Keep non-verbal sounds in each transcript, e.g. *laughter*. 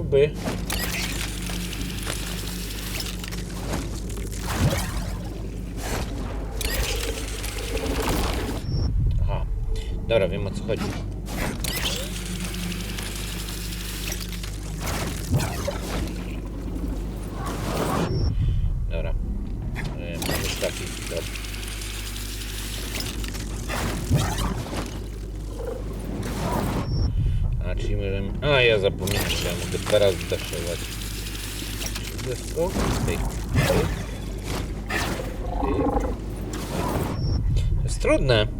gruby. Aha. Dobra, wiem o co chodzi. To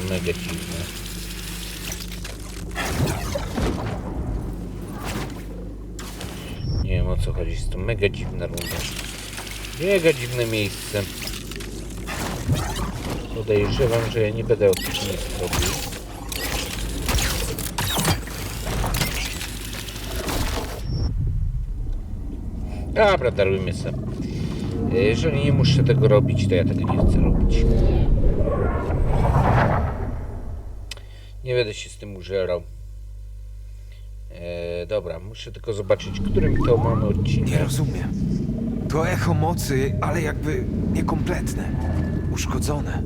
Mega dziwne. Nie wiem o co chodzi, jest to mega dziwna runda. Mega dziwne miejsce. Podejrzewam, że ja nie będę o tym nic robił. Dobra, darujmy sobie. Jeżeli nie muszę tego robić, to ja tego nie chcę robić. Nie będę się z tym użerał. E, dobra, muszę tylko zobaczyć, którym to mamy Nie odcinek. rozumiem. To echo mocy, ale jakby niekompletne. Uszkodzone.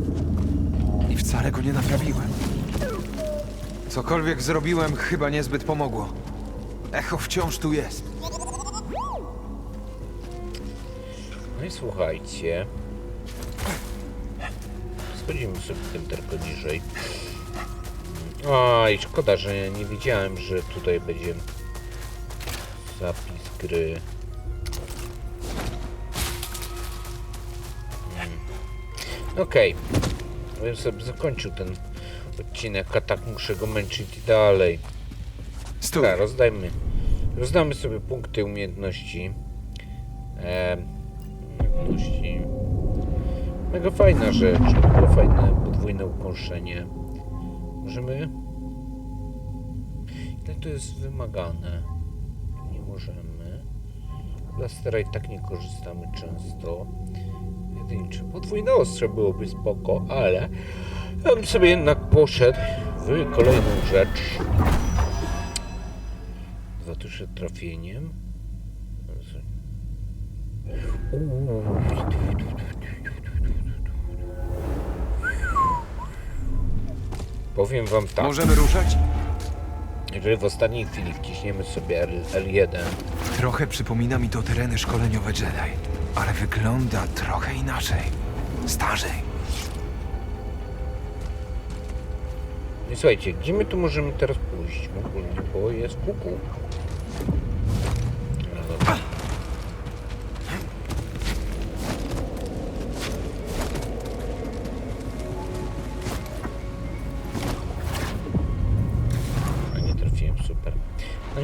I wcale go nie naprawiłem. Cokolwiek zrobiłem, chyba niezbyt pomogło. Echo wciąż tu jest. No i słuchajcie. Schodzimy sobie tym tylko niżej. Oj, szkoda, że nie widziałem, że tutaj będzie zapis gry. Mm. Okej. Okay. Ja sobie zakończył ten odcinek, a tak muszę go męczyć dalej. Stój. Dobra, rozdajmy. Rozdamy sobie punkty umiejętności. E, umiejętności. Mega fajna rzecz. Mega fajne podwójne ukąszenie. Możemy. Ile to jest wymagane? Nie możemy. Blastera i tak nie korzystamy często. Jedynie podwójne ostrze byłoby spoko, ale ja bym sobie jednak poszedł w kolejną rzecz. Dwa tusze trafieniem. Uuu. Powiem wam tak, Możemy ruszać? jeżeli w ostatniej chwili wciśniemy sobie L- L1, Trochę przypomina mi to tereny szkoleniowe Jedi, ale wygląda trochę inaczej. Starzej. No słuchajcie, gdzie my tu możemy teraz pójść ogólnie, bo jest kuku.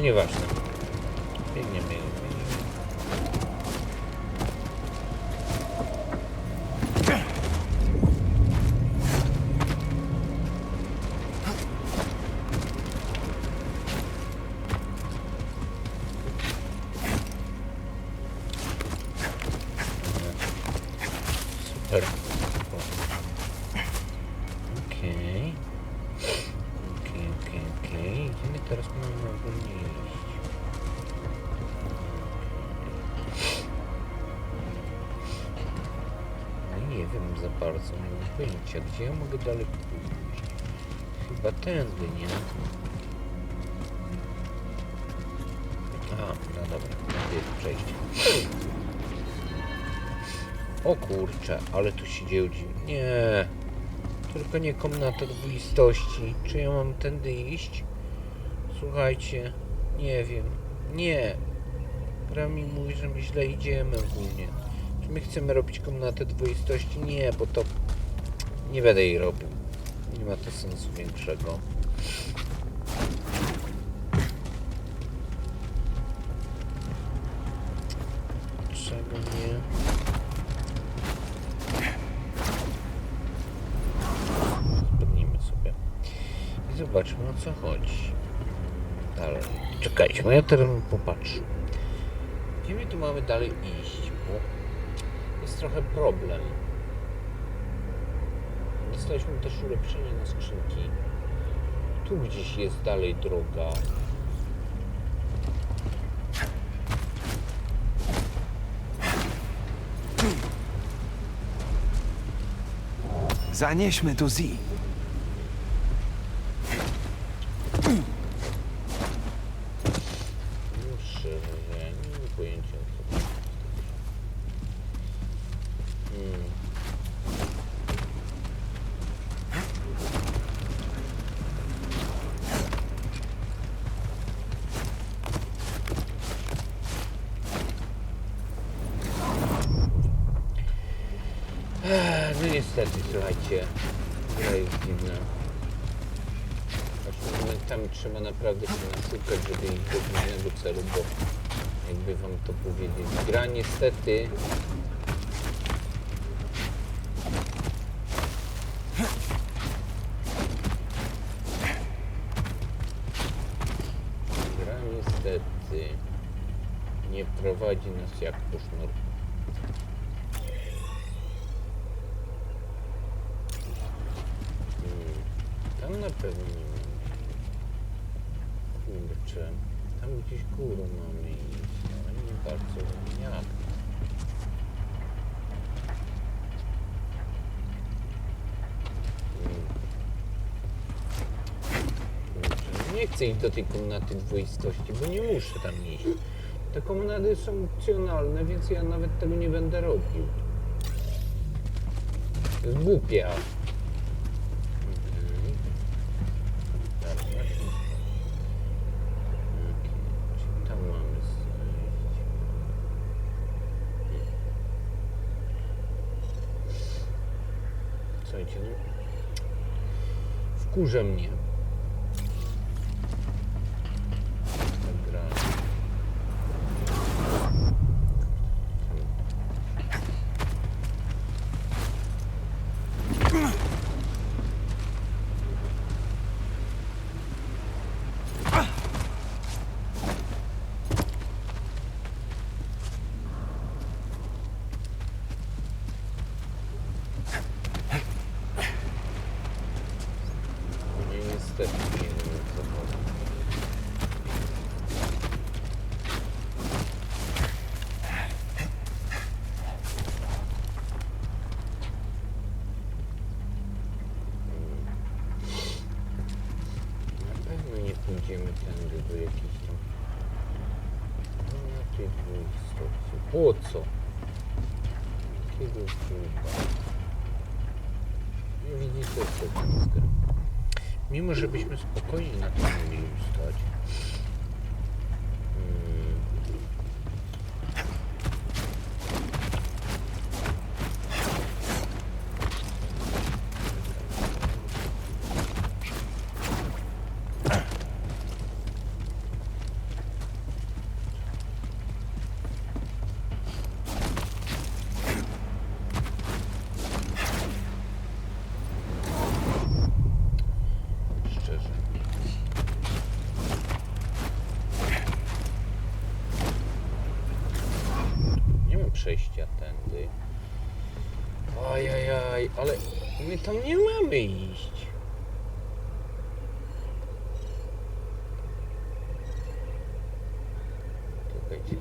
No nieważne. Pojęcia, gdzie ja mogę dalej pójść. Chyba tędy, nie? Aha, no dobra, to jest przejście. O kurczę, ale tu się dzieje dziwnie. Nie. Tylko nie komnata dwuistości. Czy ja mam tędy iść? Słuchajcie, nie wiem. Nie. Gra mi mówi, że my źle idziemy ogólnie. Czy my chcemy robić komnatę dwuistości? Nie, bo to nie będę jej robił. Nie ma to sensu większego. Dlaczego nie? Zbadnijmy sobie. I zobaczmy o co chodzi. Dalej. Czekajcie, bo ja teraz popatrzę. Gdzie my tu mamy dalej iść? Bo jest trochę problem. Dostaliśmy też ulepszenie na skrzynki. Tu gdzieś jest dalej droga. Zanieśmy to Z. niestety, słuchajcie, gra jest dziwna. Aż momentami trzeba naprawdę się nastukać, żeby iść do głównego celu, bo jakby wam to powiedzieć. Gra niestety Gra niestety nie prowadzi nas jak po sznurku. Hmm, Tam na pewno nie mamy. Kurczę, tam gdzieś górą iść, ale nie bardzo jak. Nie chcę iść do tej komnaty dwoistości, bo nie muszę tam iść. Te komnaty są opcjonalne, więc ja nawet tego nie będę robił. To jest głupie. aż. Mhm. Tak, właśnie. Okej, czyli tam mamy zejść. Słuchajcie, no... Wkurza mnie. Ta gra. No i niestety nie wiem o co chodzi. Na pewno nie pójdziemy tędy do jakiejś tam... No na tej dwójstocy. Po co? Jakiego kurwa? Nie widzicie co tam jest gra. Mimo, że byśmy spokojnie. na mogli Ale my tam nie mamy iść. Czekajcie.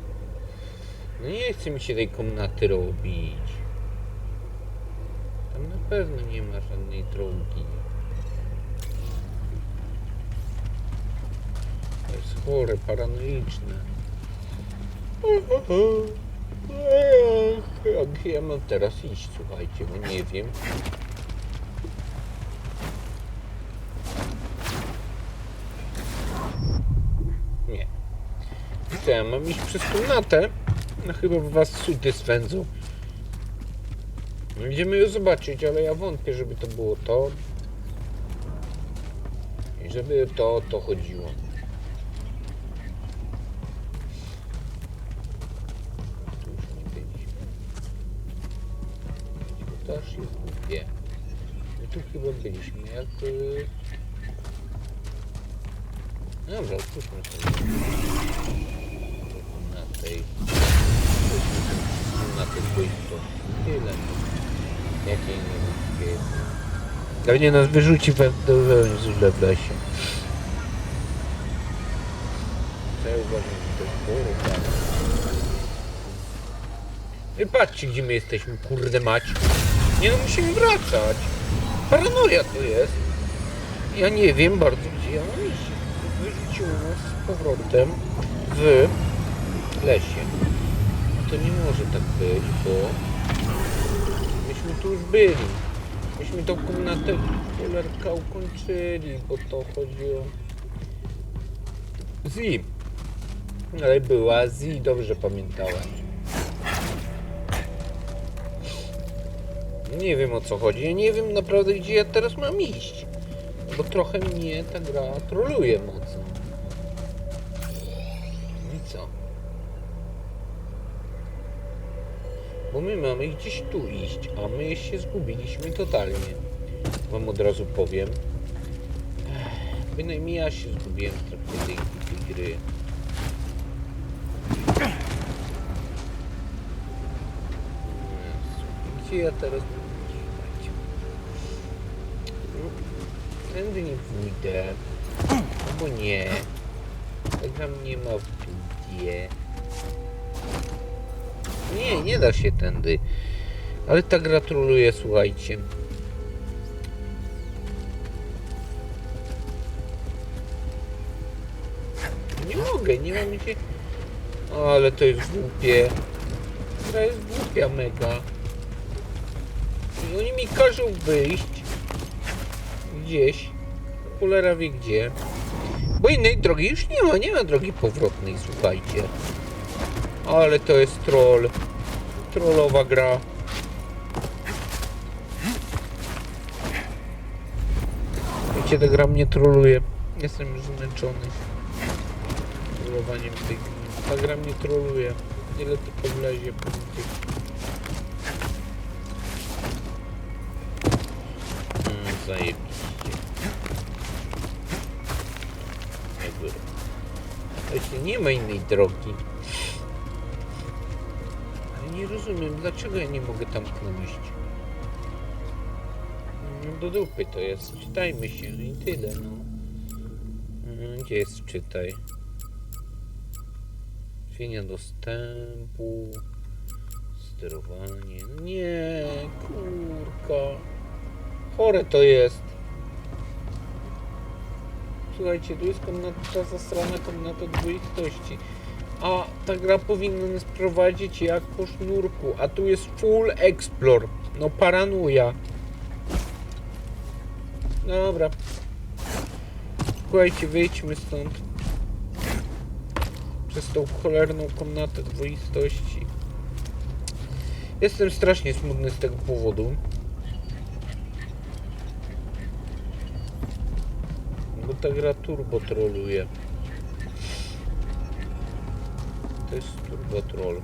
No nie chce mi się tej komnaty robić. Tam na pewno nie ma żadnej drogi. To jest chore, paranoiczne. Jak ja mam teraz iść, słuchajcie, bo nie wiem. Nie. Co, ja mam iść przez komnatę? No chyba was suty swędzą. No, Idziemy ją zobaczyć, ale ja wątpię, żeby to było to. I żeby to o to chodziło. Byliśmy, jak... y, Dobra, otwórzmy sobie. Na tej... Na tej dwójce. Tyle. Jakiej nie lubię. Pewnie nas wyrzuci we do źle w lesie. Ja uważam, że to jest kurwa. I patrzcie, gdzie my jesteśmy, kurde mać. Nie no, musimy wracać. Paranoja to jest. Ja nie wiem bardzo, gdzie ja mam iść. Wyrzuciło nas z powrotem w lesie. To nie może tak być, bo myśmy tu już byli. Myśmy tą komnatę cholerka ukończyli, bo to chodzi o Zi. Ale była Zi, dobrze pamiętałem. Nie wiem o co chodzi. Ja nie wiem naprawdę gdzie ja teraz mam iść. Bo trochę mnie ta gra troluje mocno. I co? Bo my mamy gdzieś tu iść, a my się zgubiliśmy totalnie. Wam od razu powiem. Bynajmniej ja się zgubiłem w trakcie tej, tej gry. Gdzie ja teraz Tędy nie pójdę. Albo nie. Nie ma w dupie. Nie, nie da się tędy. Ale ta gratuluję, słuchajcie. Nie mogę, nie mam gdzie... O, ale to jest głupie. Gra jest głupia mega. I oni mi każą wyjść gdzieś. Cholera wie gdzie. Bo innej drogi już nie ma, nie ma drogi powrotnej, słuchajcie. Ale to jest troll. Trollowa gra. Wiecie, ta gra mnie troluje. Jestem już zmęczony. Trollowaniem gry. Ta gra mnie troluje. Ile tylko wlezie po tych... Mm, zajebiście. Nie ma innej drogi. Ale nie rozumiem, dlaczego ja nie mogę tam pójść. No do dupy to jest. Czytajmy się i tyle, no. Mm, Gdzie jest czytaj? Zmienia dostępu. Sterowanie. No Nie, kurka. Chore to jest. Słuchajcie, tu jest komnata zasrana, komnata dwójkości. A ta gra powinna nas prowadzić jak po sznurku, a tu jest full explore. No paranuja. Dobra. Słuchajcie, wyjdźmy stąd. Przez tą cholerną komnatę dwoistości. Jestem strasznie smutny z tego powodu. Bo ta gra turbo troluje. To jest turbo troll.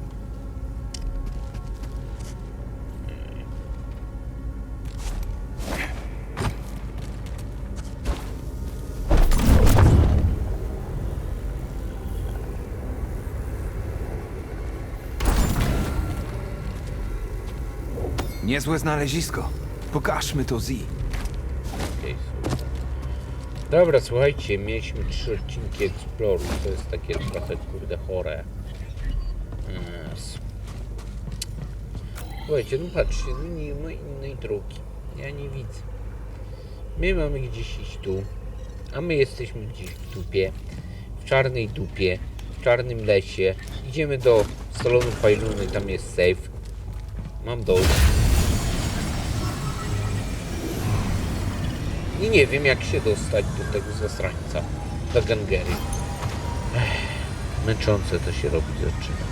Niezłe znalezisko. Pokażmy to Zi. Dobra, słuchajcie, mieliśmy trzy odcinki Exploru, to jest takie trochę kurde chore. Yes. Słuchajcie, no patrzcie, no nie ma innej drogi. Ja nie widzę. My mamy gdzieś iść tu, a my jesteśmy gdzieś w dupie, w czarnej dupie, w czarnym lesie. Idziemy do salonu Fajluny, tam jest safe. Mam dość. I nie wiem jak się dostać do tego zasrańca, do gangery. Męczące to się robić zaczyna.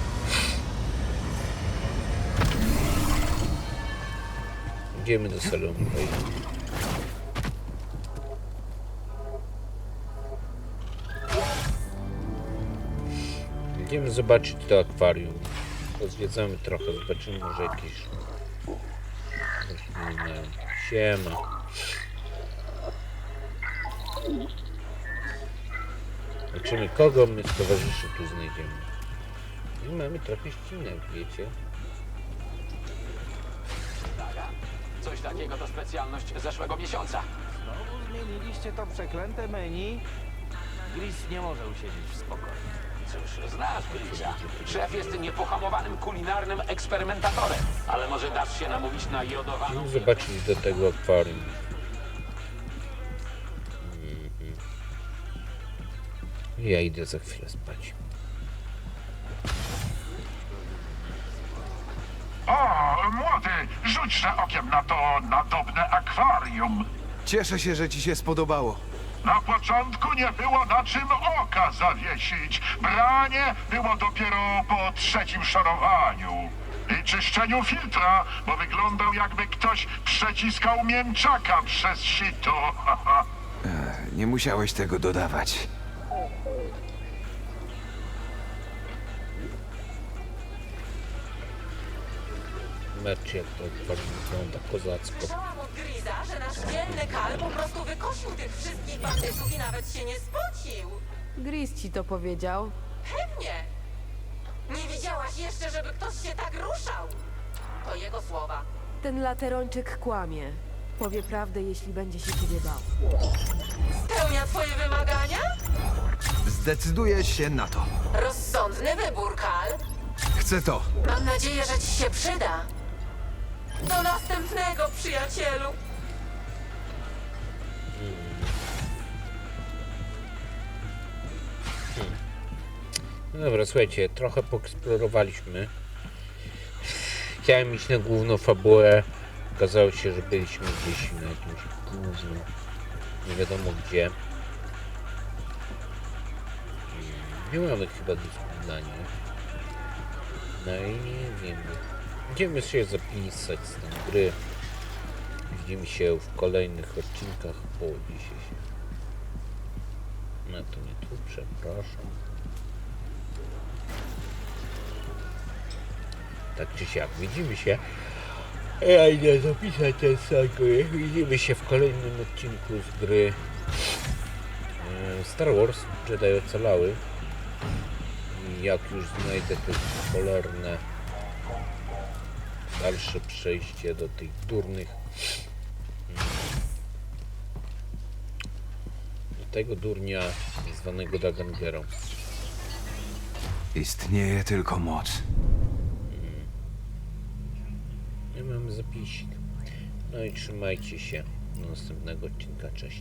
Idziemy do salonu. Idziemy zobaczyć to akwarium. Pozwiedzamy trochę, zobaczymy może jakieś rozpominają. Siema. Zobaczymy, kogo my z towarzyszy tu znajdziemy. I mamy trochę ścinek, wiecie. Coś takiego to specjalność zeszłego miesiąca. Znowu zmieniliście to przeklęte menu? Gris nie może usiedzieć w spokoju. Cóż, znasz Grisa. Szef jest niepohamowanym kulinarnym eksperymentatorem. Ale może dasz się namówić na jodowaną... Zobaczyć do tego akwarium. Ja idę za chwilę spać. O, młody, rzućże okiem na to nadobne akwarium. Cieszę się, że ci się spodobało. Na początku nie było na czym oka zawiesić. Branie było dopiero po trzecim szorowaniu. I czyszczeniu filtra, bo wyglądał jakby ktoś przeciskał mięczaka przez sito. *laughs* Nie musiałeś tego dodawać. Mecz jak to akwarium wygląda kozacko. Słyszałam od Griza, że nasz dzielny Kal po prostu wykosił tych wszystkich bandytów i nawet się nie spocił. Gris ci to powiedział. Pewnie. Nie widziałaś jeszcze, żeby ktoś się tak ruszał. To jego słowa. Ten laterończyk kłamie. Powie prawdę, jeśli będzie się ciebie bał. Spełnia twoje wymagania? Zdecyduję się na to. Rozsądny wybór, Kal. Chcę to. Mam nadzieję, że ci się przyda. Do następnego, przyjacielu. No dobra, słuchajcie, trochę poeksplorowaliśmy. Chciałem iść na główną fabułę. Okazało się, że byliśmy gdzieś na jakimś gównie. Nie wiadomo gdzie. Mm, Nie mamy chyba nic dla nich. No i nie wiem. Będziemy się zapisać z tej gry. Widzimy się w kolejnych odcinkach. O, dzisiaj się. No to nie tu, przepraszam. Tak czy siak, widzimy się. Ja idę zapisać ten gry. Widzimy się w kolejnym odcinku z gry e, Star Wars Jedi Ocalały. Jak już znajdę te cholerne dalsze przejście do tych durnych do tego durnia zwanego Dagangerą. Istnieje tylko moc. Nie mamy zapisik. No i trzymajcie się. Do następnego odcinka. Cześć.